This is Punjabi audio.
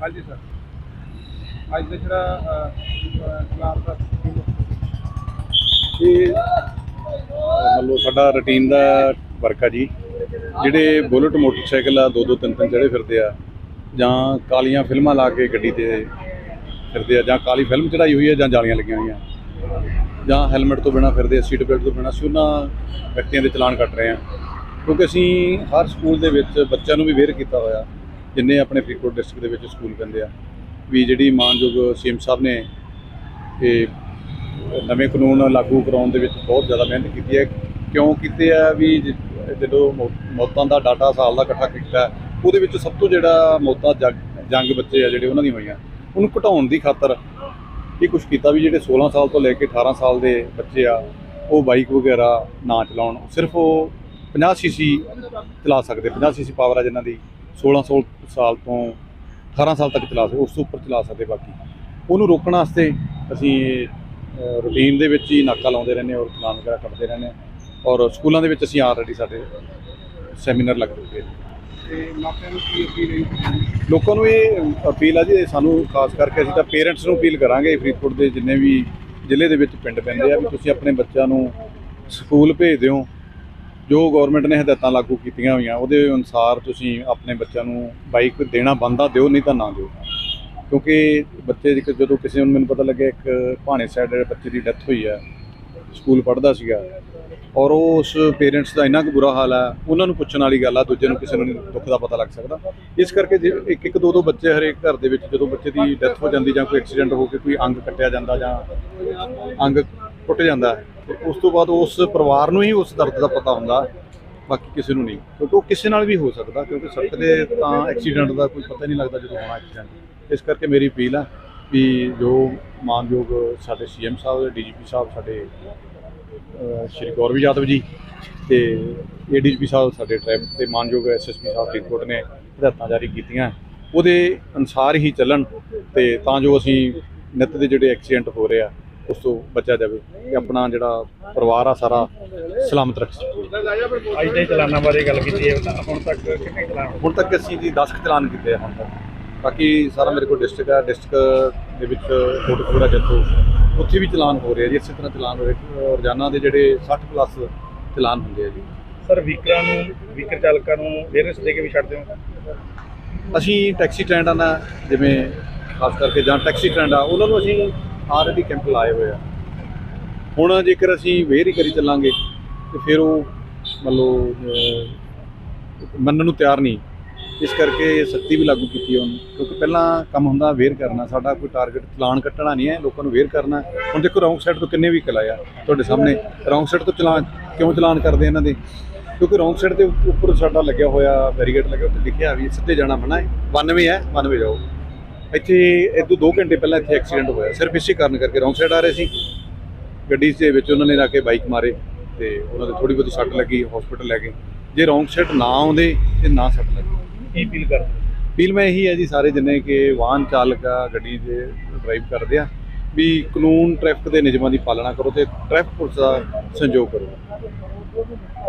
ਹਾਂਜੀ ਸਾਡਾ ਰੁਟੀਨ ਦਾ ਵਰਕ ਆ ਜੀ, ਜਿਹੜੇ ਬੁਲਟ ਮੋਟਰਸਾਈਕਲ ਆ ਦੋ ਦੋ ਤਿੰਨ ਤਿੰਨ ਜਿਹੜੇ ਫਿਰਦੇ ਆ, ਜਾਂ ਕਾਲੀਆਂ ਫਿਲਮਾਂ ਲਾ ਕੇ ਗੱਡੀ ਤੇ ਫਿਰਦੇ ਆ, ਜਾਂ ਕਾਲੀ ਫਿਲਮ ਚੜਾਈ ਹੋਈ ਆ, ਜਾਂ ਜਾਲੀਆਂ ਲੱਗੀਆਂ ਹੋਈਆਂ। ਜਾਂ ਹੈਲਮਟ ਤੋਂ ਬਿਨਾ ਫਿਰਦੇ, ਸੀਟ ਬੈਲਟ ਤੋਂ ਬਿਨਾ, ਅਸੀਂ ਉਹਨਾਂ ਵਿਅਕਤੀਆਂ ਦੇ ਚਲਾਨ ਕੱਟ ਰਹੇ ਆ ਕਿਉਂਕਿ ਅਸੀਂ ਹਰ ਸਕੂਲ ਦੇ ਵਿੱਚ ਬੱਚਿਆਂ ਨੂੰ ਵੀ ਵੇਅਰ ਕੀਤਾ ਹੋਇਆ, ਜਿੰਨੇ ਆਪਣੇ ਫਰੀਦਕੋਟ ਡਿਸਟ੍ਰਿਕਟ ਦੇ ਵਿੱਚ ਸਕੂਲ ਪੈਂਦੇ ਆ। ਵੀ ਜਿਹੜੀ ਮਾਨਯੋਗ ਸੀਐਮ ਸਾਹਿਬ ਨੇ ਇਹ ਨਵੇਂ ਕਾਨੂੰਨ ਲਾਗੂ ਕਰਾਉਣ ਦੇ ਵਿੱਚ ਬਹੁਤ ਜ਼ਿਆਦਾ ਮਿਹਨਤ ਕੀਤੀ ਹੈ। ਕਿਉਂ ਕੀਤੇ ਆ ਵੀ ਜਦੋਂ ਮੌਤਾਂ ਦਾ ਡਾਟਾ ਸਾਲ ਦਾ ਇਕੱਠਾ ਕੀਤਾ, ਉਹਦੇ ਵਿੱਚ ਸਭ ਤੋਂ ਜਿਹੜਾ ਮੌਤਾਂ ਜੰਗ ਜੰਗ ਬੱਚੇ ਆ ਜਿਹੜੇ, ਉਹਨਾਂ ਦੀਆਂ ਹੋਈਆਂ। ਉਹਨੂੰ ਘਟਾਉਣ ਦੀ ਖਾਤਰ ਇਹ ਕੁਝ ਕੀਤਾ ਵੀ ਜਿਹੜੇ 16 ਸਾਲ ਤੋਂ ਲੈ ਕੇ 18 ਸਾਲ ਦੇ ਬੱਚੇ ਆ, ਉਹ ਬਾਈਕ ਵਗੈਰਾ ਨਾ ਚਲਾਉਣ ਸਿਰਫ ਉਹ 50 ਸੀਸੀ ਚਲਾ ਸਕਦੇ 50 ਸੀਸੀ ਪਾਵਰ ਆ ਜਿਨ੍ਹਾਂ ਦੀ 16 ਸੌ ਸਾਲ ਤੋਂ 18 ਸਾਲ ਤੱਕ ਚਲਾ ਸਕਦੇ ਉਸ ਤੋਂ ਉੱਪਰ ਚਲਾ ਸਕਦੇ ਬਾਕੀ। ਉਹਨੂੰ ਰੋਕਣ ਵਾਸਤੇ ਅਸੀਂ ਰੂਟੀਨ ਦੇ ਵਿੱਚ ਹੀ ਨਾਕਾ ਲਾਉਂਦੇ ਰਹਿੰਦੇ ਹਾਂ ਔਰ ਚਲਾਨ ਵਗੈਰਾ ਕੱਢਦੇ ਰਹਿੰਦੇ ਹਾਂ ਔਰ ਸਕੂਲਾਂ ਦੇ ਵਿੱਚ ਅਸੀਂ ਆਲਰੇਡੀ ਸਾਡੇ ਸੈਮੀਨਾਰ ਲੱਗ ਚੁੱਕੇ ਤੇ ਮਾਪਿਆਂ ਨੂੰ ਕੀ ਅਪੀਲ ਹੈ ਲੋਕਾਂ ਨੂੰ ਇਹ ਅਪੀਲ ਆ ਜੀ ਸਾਨੂੰ ਖਾਸ ਕਰਕੇ ਅਸੀਂ ਤਾਂ ਪੇਰੈਂਟਸ ਨੂੰ ਅਪੀਲ ਕਰਾਂਗੇ ਫਰੀਦਕੋਟ ਦੇ ਜਿੰਨੇ ਵੀ ਜ਼ਿਲ੍ਹੇ ਦੇ ਵਿੱਚ ਪਿੰਡ ਪੈਂਦੇ ਆ ਵੀ ਤੁਸੀਂ ਆਪਣੇ ਬੱਚਿਆਂ ਨੂੰ ਸਕੂਲ ਭੇਜ ਦਿਓ ਜੋ ਗਵਰਨਮੈਂਟ ਨੇ ਹਦਾਇਤਾਂ ਲਾਗੂ ਕੀਤੀਆਂ ਹੋਈਆਂ, ਉਹਦੇ ਅਨੁਸਾਰ ਤੁਸੀਂ ਆਪਣੇ ਬੱਚਿਆਂ ਨੂੰ ਬਾਈਕ ਦੇਣਾ ਬੰਦਾ ਦਿਓ ਨਹੀਂ ਤਾਂ ਨਾ ਦਿਓ। ਕਿਉਂਕਿ ਬੱਚੇ ਜਦੋਂ ਕਿਸੇ ਨੂੰ ਮੈਨੂੰ ਪਤਾ ਲੱਗਿਆ, ਇੱਕ ਭਾਣੇ ਸਾਈਡ ਬੱਚੇ ਦੀ ਡੈਥ ਹੋਈ ਹੈ ਸਕੂਲ ਪੜ੍ਹਦਾ ਸੀਗਾ ਔਰ ਉਹ ਉਸ ਪੇਰੈਂਟਸ ਦਾ ਇੰਨਾ ਕੁ ਬੁਰਾ ਹਾਲ ਹੈ, ਉਹਨਾਂ ਨੂੰ ਪੁੱਛਣ ਵਾਲੀ ਗੱਲ ਆ, ਦੂਜੇ ਨੂੰ ਕਿਸੇ ਨੂੰ ਨਹੀਂ ਦੁੱਖ ਦਾ ਪਤਾ ਲੱਗ ਸਕਦਾ। ਇਸ ਕਰਕੇ ਜੇ ਇੱਕ ਇੱਕ ਦੋ ਦੋ ਬੱਚੇ ਹਰੇਕ ਘਰ ਦੇ ਵਿੱਚ ਜਦੋਂ ਬੱਚੇ ਦੀ ਡੈਥ ਹੋ ਜਾਂਦੀ ਜਾਂ ਕੋਈ ਐਕਸੀਡੈਂਟ ਹੋ ਕੇ ਕੋਈ ਅੰਗ ਕੱਟਿਆ ਜਾਂਦਾ ਜਾਂ ਅੰਗ ਟੁੱਟ ਜਾਂਦਾ ਤੇ ਉਸ ਤੋਂ ਬਾਅਦ ਉਸ ਪਰਿਵਾਰ ਨੂੰ ਹੀ ਉਸ ਦਰਦ ਦਾ ਪਤਾ ਹੁੰਦਾ, ਬਾਕੀ ਕਿਸੇ ਨੂੰ ਨਹੀਂ। ਕਿਉਂਕਿ ਉਹ ਕਿਸੇ ਨਾਲ ਵੀ ਹੋ ਸਕਦਾ, ਕਿਉਂਕਿ ਸੜਕ ਦੇ ਤਾਂ ਐਕਸੀਡੈਂਟ ਦਾ ਕੋਈ ਪਤਾ ਹੀ ਨਹੀਂ ਲੱਗਦਾ ਜਦੋਂ ਹੋਣਾ ਐਕਸੀਡੈਂਟ ਇਸ ਕਰਕੇ ਮੇਰੀ ਅਪੀਲ ਹੈ ਵੀ ਜੋ ਮਾਨਯੋਗ ਸਾਡੇ ਸੀਐਮ ਸਾਹਿਬ ਡੀਜੀਪੀ ਸਾਹਿਬ ਸਾਡੇ ਸ਼੍ਰੀ ਗੌਰਵ ਯਾਦਵ ਜੀ ਤੇ ਏਡੀਜੀਪੀ ਸਾਹਿਬ ਸਾਡੇ ਟ੍ਰੈਫਿਕ ਤੇ ਮਾਨਯੋਗ ਐਸਐਸਪੀ ਸਾਹਿਬ ਫਰੀਦਕੋਟ ਨੇ ਹਦਾਇਤਾਂ ਜਾਰੀ ਕੀਤੀਆਂ। ਉਹਦੇ ਅਨੁਸਾਰ ਹੀ ਚੱਲਣ ਤੇ ਤਾਂ ਜੋ ਅਸੀਂ ਨਿੱਤ ਦੇ ਜਿਹੜੇ ਐਕਸੀਡੈਂਟ ਹੋ ਰਹੇ ਆ ਉਸ ਤੋਂ ਬਚਿਆ ਜਾਵੇ ਤੇ ਆਪਣਾ ਜਿਹੜਾ ਪਰਿਵਾਰ ਆ ਸਾਰਾ ਸਲਾਮਤ ਰੱਖ ਸਕੀਏ। ਅੱਜ ਦੇ ਚਲਾਨਾਂ ਬਾਰੇ ਗੱਲ ਕੀਤੀ ਹੈ ਹੁਣ ਤੱਕ ਕਿੰਨੇ ਚਲਾਨ? ਹੁਣ ਤੱਕ ਅਸੀਂ ਜੀ 10 ਕੁ ਚਲਾਨ ਕੀਤੇ ਆ ਹੁਣ ਤੱਕ। ਬਾਕੀ ਸਾਰਾ ਮੇਰੇ ਕੋਲ ਡਿਸਟ੍ਰਿਕਟ ਆ ਡਿਸਟ੍ਰਿਕਟ ਦੇ ਵਿੱਚ ਕੋਟਕਪੂਰਾ ਜੱਤੋ ਉੱਥੇ ਵੀ ਚਲਾਨ ਹੋ ਰਹੇ ਜੀ ਇਸੇ ਤਰ੍ਹਾਂ ਚਲਾਨ ਹੋ ਰਹੇ ਰੋਜ਼ਾਨਾ ਦੇ ਜਿਹੜੇ 60 ਪਲੱਸ ਚਲਾਨ ਹੁੰਦੇ ਆ ਜੀ। ਸਰ ਵੀਕਰਾਂ ਨੂੰ ਵੀਕਰ ਚਾਲਕਾਂ ਨੂੰ ਵੇਰਸ ਦੇ ਕੇ ਵੀ ਛੱਡਦੇ ਹੋ? ਅਸੀਂ ਟੈਕਸੀ ਸਟੈਂਡਾਂ ਦਾ ਜਿਵੇਂ ਖਾਸ ਕਰਕੇ ਜਾਂ ਟੈਕਸੀ ਸਟੈਂਡ ਆ ਉਹਨਾਂ ਨੂੰ ਅਸੀਂ ਆਲਰੇਡੀ ਕੈਂਪ ਲਾਏ ਹੋਏ ਆ। ਹੁਣ ਜੇਕਰ ਅਸੀਂ ਵੇਰ ਹੀ ਕਰੀ ਚੱਲਾਂਗੇ ਤੇ ਫਿਰ ਉਹ ਮੰਨ ਲਓ ਮੰਨਣ ਨੂੰ ਤਿਆਰ ਨਹੀਂ। ਇਸ ਕਰਕੇ ਸਖਤੀ ਵੀ ਲਾਗੂ ਕੀਤੀ ਹੈ ਉਹਨੂੰ। ਕਿਉਂਕਿ ਪਹਿਲਾਂ ਕੰਮ ਹੁੰਦਾ ਅਵੇਅਰ ਕਰਨਾ, ਸਾਡਾ ਕੋਈ ਟਾਰਗੇਟ ਚਲਾਨ ਕੱਟਣਾ ਨਹੀਂ ਹੈ, ਲੋਕਾਂ ਨੂੰ ਅਵੇਅਰ ਕਰਨਾ। ਹੁਣ ਦੇਖੋ ਰੌਂਗ ਸਾਈਡ ਤੋਂ ਕਿੰਨੇ ਵੀ ਕਲਾਇਆ ਤੁਹਾਡੇ ਸਾਹਮਣੇ। ਰੌਂਗ ਸਾਈਡ ਤੋਂ ਚਲਾਨ, ਕਿਉਂ ਚਲਾਨ ਕਰਦੇ ਇਹਨਾਂ ਦੇ? ਕਿਉਂਕਿ ਰੌਂਗ ਸਾਈਡ ਦੇ ਉੱਪਰ ਸਾਡਾ ਲੱਗਿਆ ਹੋਇਆ ਬੈਰੀਗੇਟ ਲੱਗਿਆ ਉੱਤੇ ਲਿਖਿਆ ਵੀ ਸਿੱਧੇ ਜਾਣਾ ਮਨਾ ਹੈ। 92 ਹੈ 92 ਜਾਓ। ਇੱਥੇ ਇਹ ਤੋਂ 2 ਘੰਟੇ ਪਹਿਲਾਂ ਇੱਥੇ ਐਕਸੀਡੈਂਟ ਹੋਇਆ। ਸਿਰਫ ਇਸੇ ਕਾਰਨ ਕਰਕੇ ਰੌਂਗ ਸਾਈਡ ਆ ਰਹੇ ਸੀ। ਗੱਡੀ ਦੇ ਵਿੱਚ ਉਹਨਾਂ ਨੇ ਲਾ ਕੇ ਬਾਈਕ ਮਾਰੇ ਤੇ ਉਹਨਾਂ ਦੇ ਥੋੜੀ ਬਹੁਤੀ ਸੱਟ ਲੱਗੀ ਹਸਪੀਟਲ ਲੈ ਗਏ। ਜੇ ਰੌਂਗ ਸਾਈਡ ਨਾ ਆਉਂਦੇ ਤੇ ਨਾ ਸੱਟ ਲੱਗੀ। ਕੀ ਅਪੀਲ ਕਰਦੇ ਅਪੀਲ ਮੈਂ ਇਹੀ ਹੈ ਜੀ ਸਾਰੇ ਜਿੰਨੇ ਕਿ ਵਾਹਨ ਚਾਲਕ ਆ, ਗੱਡੀ ਦੇ ਡਰਾਈਵ ਕਰਦੇ ਆ, ਵੀ ਕਾਨੂੰਨ ਟ੍ਰੈਫਿਕ ਦੇ ਨਿਯਮਾਂ ਦੀ ਪਾਲਣਾ ਕਰੋ ਤੇ ਟ੍ਰੈਫਿਕ ਪੁਲਿਸ ਦਾ ਸੰਯੋਗ ਕਰੋ।